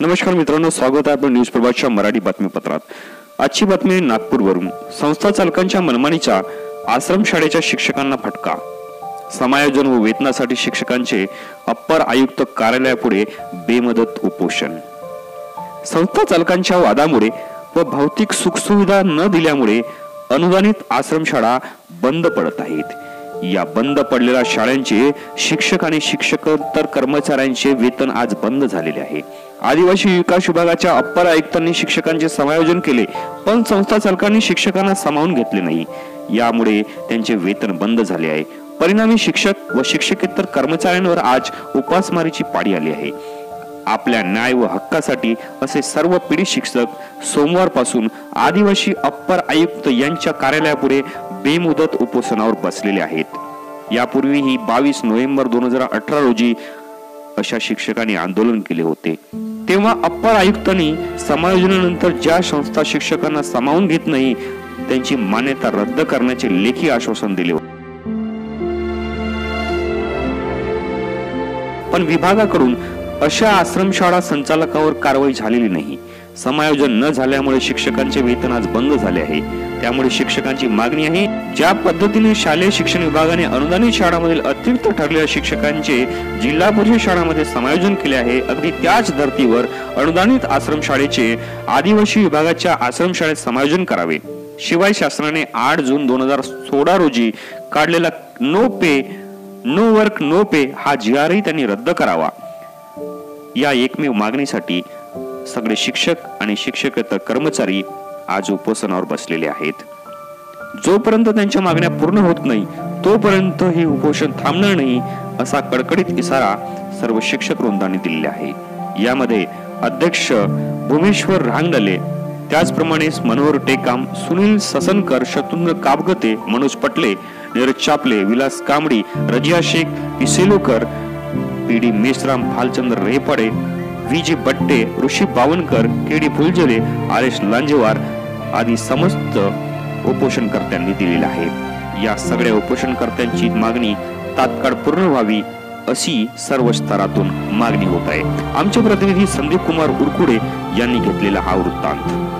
नमस्कार मित्रांनो स्वागत आहे आपलं न्यूज प्रभातच्या मराठी बातमीपत्रात. आजची बातमी आहे नागपूरवरून. संस्था चालकांच्या मनमानीच्या आश्रमशाळेच्या शिक्षकांना फटका. समायोजन व वेतनासाठी शिक्षकांचे अप्पर आयुक्त कार्यालयापुढे बेमदत उपोषण. संस्था चालकांच्या वादामुळे व भौतिक सुखसुविधा न दिल्यामुळे अनुदानित आश्रमशाळा बंद पडत आहेत. या बंद पडलेल्या शाळांचे शिक्षक आणि शिक्षकेतर कर्मचाऱ्यांचे वेतन आज बंद झालेले आहे. आदिवासी विकास विभागाच्या अप्पर आयुक्तांनी शिक्षकांचे समायोजन केले पण संस्था चालकांनी शिक्षकांना सामावून घेतले नाही. यामुळे त्यांचे वेतन बंद झाले आहे. परिणामी शिक्षक व शिक्षकेतर कर्मचाऱ्यांवर आज उपासमारीची पाळी आली आहे. आपल्या न्याय व हक्कासाठी असे सर्व पीडित शिक्षक सोमवारपासून आदिवासी अप्पर आयुक्त यांच्या कार्यालयापुढे बेमुदत उपोषणावर बसलेले आहेत. यापूर्वीही बावीस नोव्हेंबर दोन हजार अठरा रोजी अशा शिक्षकांनी आंदोलन केले होते. तेव्हा अप्पर आयुक्तांनी समायोजनानंतर ज्या संस्था शिक्षकांना सामावून घेत नाही त्यांची मान्यता रद्द करण्याचे लेखी आश्वासन दिले होते. पण विभागाकडून अशा आश्रमशाळा संचालकावर कारवाई झालेली नाही. समायोजन न झाल्यामुळे शिक्षकांचे वेतन आज बंद झाले आहे. त्यामुळे शिक्षकांची मागणी आहे ज्या पद्धतीने शालेय शिक्षण विभागाने अनुदानित शाळांमधील अतिरिक्त ठरलेल्या शिक्षकांचे जिल्हा परिषद शाळांमध्ये समायोजन केले आहे अगदी त्याच धर्तीवर अनुदानित आश्रमशाळेचे आदिवासी विभागाच्या आश्रमशाळेत समायोजन करावे. शिवाय शासनाने आठ जून दोन हजार सोळा रोजी काढलेला no pay no work no pay हा जी आरही त्यांनी रद्द करावा. या एकमेव मागणीसाठी सगळे शिक्षक आणि शिक्षकेतर कर्मचारी आज उपोषणावर बसलेले आहेत. जोपर्यंत त्यांच्या मागण्या पूर्ण होत नाही तोपर्यंत हे उपोषण थांबणार नाही असा कडकडीत इशारा सर्व शिक्षक वृंदांनी दिलेला आहे. यामध्ये अध्यक्ष भूमेश्वर रांगडले त्याचप्रमाणे Manohar Tekam Sunil Sasankar Shatrughna Kabgate Manoj Patle Neeraj Chaple Vilas Kambadi Raziya Shaikh Piselokar P D Meshram Bhalchandra Repade V J Batte Rishi Bawankar K D Phuljale Aresh Lanjewar आदी समस्त उपोषणकर्त्यांनी दिलेला आहे. या सगळ्या उपोषणकर्त्यांची मागणी तात्काळ पूर्ण व्हावी अशी सर्व स्तरातून मागणी होत आहे. आमचे प्रतिनिधी संदीप कुमार उरकुडे यांनी घेतलेला हा वृत्तांत.